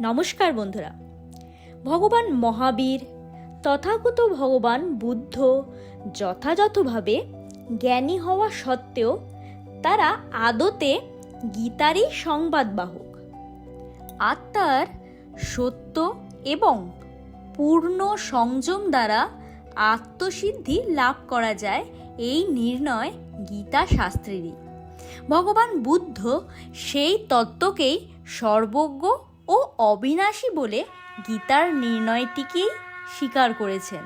নমস্কার বন্ধুরা। ভগবান মহাবীর, তথাগত ভগবান বুদ্ধ যথাযথভাবে জ্ঞানী হওয়া সত্ত্বেও তারা আদতে গীতারই সংবাদবাহক আত্মার সত্য এবং পূর্ণ সংযম দ্বারা আত্মসিদ্ধি লাভ করা যায় এই নির্ণয় গীতা শাস্ত্রেরই। ভগবান বুদ্ধ সেই তত্ত্বকেই সর্বজ্ঞ ও অবিনাশী বলে গীতার নির্ণয়টিকেই স্বীকার করেছেন।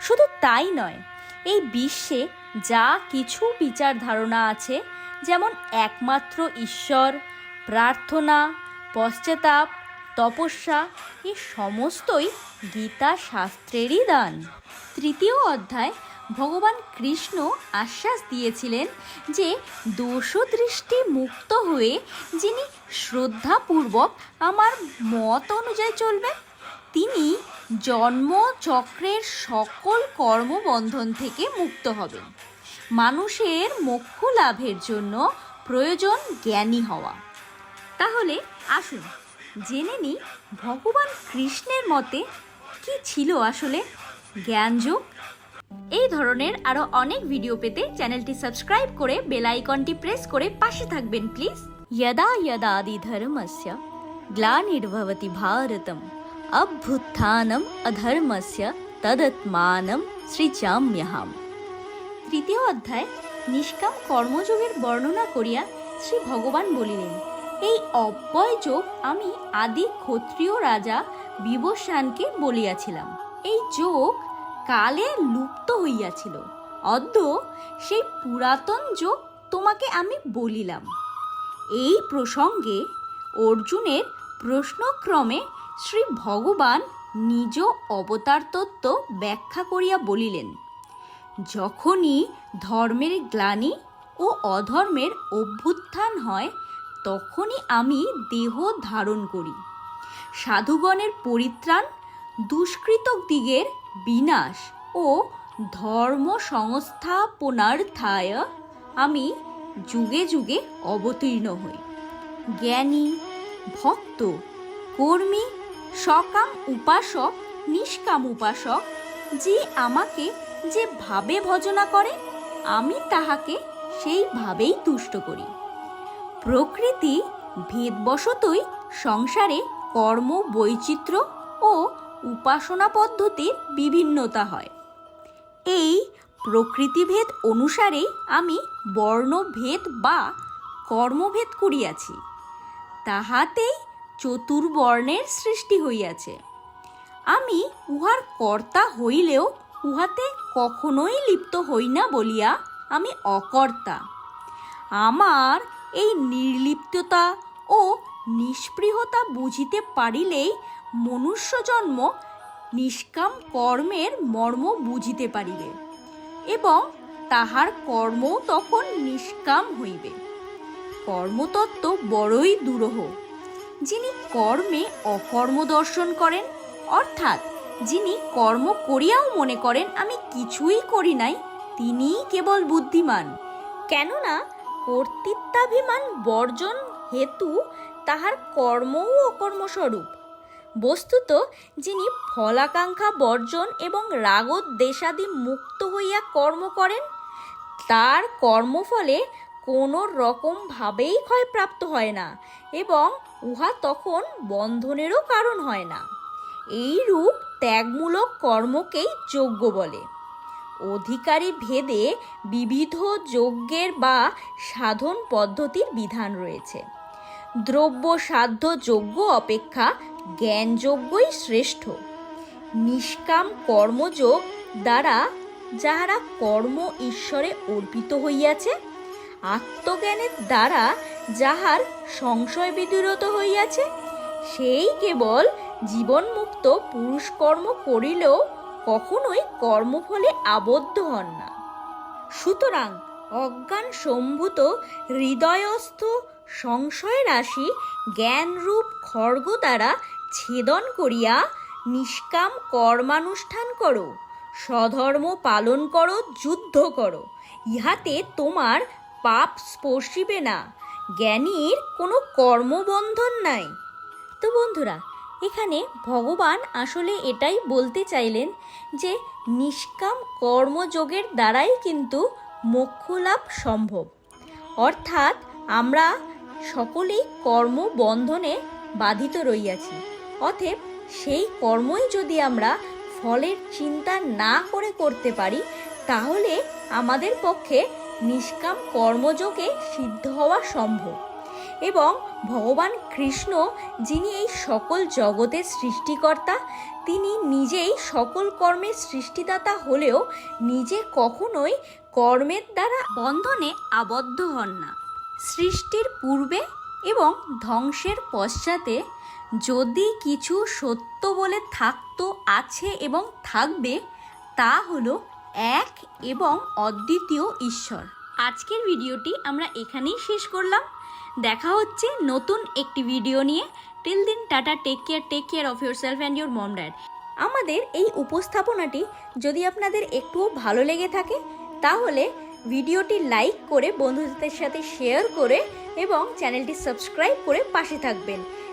শুধু তাই নয়, এই বিশ্বে যা কিছু বিচার ধারণা আছে, যেমন একমাত্র ঈশ্বর, প্রার্থনা, পশ্চাতাপ, তপস্যা, এই সমস্তই গীতা শাস্ত্রেরই দান। তৃতীয় অধ্যায় ভগবান কৃষ্ণ আশ্বাস দিয়েছিলেন যে দোষদৃষ্টি মুক্ত হয়ে যিনি শ্রদ্ধাপূর্বক আমার মত অনুযায়ী চলবেন, তিনি জন্ম চক্রের সকল কর্মবন্ধন থেকে মুক্ত হবেন। মানুষের মোক্ষ লাভের জন্য প্রয়োজন জ্ঞানী হওয়া। তাহলে আসুন, জেনে নিই ভগবান কৃষ্ণের মতে কি ছিল আসলে? জ্ঞানযোগ এই ধরনের আরও অনেক ভিডিও পেতে চ্যানেলটি সাবস্ক্রাইব করে বেল আইকনটি প্রেস করে পাশে থাকবেন প্লিজ यदा यदादि धर्मस्य ग्लानिर्भवति भारतम् अभ्युत्थानम् अधर्मस्य তদত্মানম সৃজাম্যহাম তৃতীয় অধ্যায় নিষ্কাম কর্মযোগের বর্ণনা করিয়া শ্রী ভগবান বলিলেন এই অব্যয় যোগ আমি আদি ক্ষত্রিয় রাজা বিবস্বানকে বলিয়াছিলাম এই যোগ কালে লুপ্ত হইয়াছিল। অদ্য সেই পুরাতন যোগ তোমাকে আমি বলিলাম। এই প্রসঙ্গে অর্জুনের প্রশ্নক্রমে শ্রী ভগবান নিজ অবতার তত্ত্ব ব্যাখ্যা করিয়া বলিলেন, যখনই ধর্মের গ্লানি ও অধর্মের অভ্যুত্থান হয়, তখনই আমি দেহ ধারণ করি। সাধুগণের পরিত্রাণ দুষ্কৃতক দিগের বিনাশ ও ধর্ম সংস্থাপনার্থায় আমি যুগে যুগে অবতীর্ণ হই। জ্ঞানী, ভক্ত, কর্মী, সকাম উপাসক, নিষ্কাম উপাসক, যে আমাকে যে ভাবে ভজনা করে, আমি তাহাকে সেইভাবেই তুষ্ট করি। প্রকৃতি ভেদবশতই সংসারে কর্ম বৈচিত্র্য ও উপাসনা পদ্ধতির বিভিন্নতা হয়। এই প্রকৃতিভেদ অনুসারেই আমি বর্ণভেদ বা কর্মভেদ করিয়াছি। তাহাতেই চতুর্বর্ণের সৃষ্টি হইয়াছে। আমি উহার কর্তা হইলেও উহাতে কখনোই লিপ্ত হই না বলিয়া আমি অকর্তা। আমার এই নির্লিপ্ততা ও নিষ্পৃহতা বুঝিতে পারিলেই মনুষ্যজন্ম নিষ্কাম কর্মের মর্ম বুঝিতে পারিবে এবং তাহার কর্মও তখন নিষ্কাম হইবে। কর্মতত্ত্ব বড়ই দুরূহ। যিনি কর্মে অকর্ম দর্শন করেন, অর্থাৎ যিনি কর্ম করিয়াও মনে করেন, আমি কিছুই করি নাই, তিনিই কেবল বুদ্ধিমান। কেননা কর্তৃত্বাভিমান বর্জন হেতু তাহার কর্মও অকর্মস্বরূপ। বস্তুত যিনি ফলাকাঙ্ক্ষা বর্জন এবং রাগদ্বেষাদি মুক্ত হইয়া কর্ম করেন, তার কর্মফলে কোনো রকমভাবেই ক্ষয়প্রাপ্ত হয় না এবং উহা তখন বন্ধনেরও কারণ হয় না। এই রূপ ত্যাগমূলক কর্মকেই যোগ্য বলে। অধিকারী ভেদে বিবিধ যজ্ঞের বা সাধন পদ্ধতির বিধান রয়েছে। দ্রব্য সাধ্য যজ্ঞ অপেক্ষা জ্ঞানযজ্ঞই শ্রেষ্ঠ। নিষ্কাম কর্মযোগ দ্বারা যাহারা কর্ম ঈশ্বরে অর্পিত হইয়াছে, আত্মজ্ঞানের দ্বারা যাহার সংশয় বিদূরত হইয়াছে, সেই কেবল জীবনমুক্ত পুরুষকর্ম করিলেও কখনোই কর্মফলে আবদ্ধ হন না। সুতরাং অজ্ঞান সম্ভূত হৃদয়স্থ সংশয় রাশি জ্ঞানরূপ খড়গ দ্বারা ছেদন করিয়া নিষ্কাম কর্মানুষ্ঠান করো, স্বধর্ম পালন করো, যুদ্ধ করো। ইহাতে তোমার পাপ স্পর্শিবে না, জ্ঞানীর কোনো কর্মবন্ধন নাই। তো বন্ধুরা, এখানে ভগবান আসলে এটাই বলতে চাইলেন যে, নিষ্কাম কর্মযোগের দ্বারাই কিন্তু মোক্ষ লাভ সম্ভব। অর্থাৎ আমরা সকলেই কর্মবন্ধনে বাধিত রইয়াছি। অতএব সেই কর্মই যদি আমরা ফলের চিন্তা না করে করতে পারি, তাহলে আমাদের পক্ষে নিষ্কাম কর্মযোগে সিদ্ধ হওয়া সম্ভব। এবং ভগবান কৃষ্ণ, যিনি এই সকল জগতের সৃষ্টিকর্তা, তিনি নিজেই সকল কর্মের সৃষ্টিদাতা হলেও নিজে কখনোই কর্মের দ্বারা বন্ধনে আবদ্ধ হন না। সৃষ্টির পূর্বে এবং ধ্বংসের পশ্চাতে যদি কিছু সত্য বলে থাকতো, আছে এবং থাকবে, তা হলো এক এবং অদ্বিতীয় ঈশ্বর। আজকের ভিডিওটি আমরা এখানেই শেষ করলাম। দেখা হচ্ছে নতুন একটি ভিডিও নিয়ে। Till then tata take care take care of yourself and your mom dad আমাদের এই উপস্থাপনাটি যদি আপনাদের একটুও ভালো লেগে থাকে, তাহলে ভিডিওটি লাইক করে বন্ধুদের সাথে শেয়ার করে এবং চ্যানেলটি সাবস্ক্রাইব করে পাশে থাকবেন।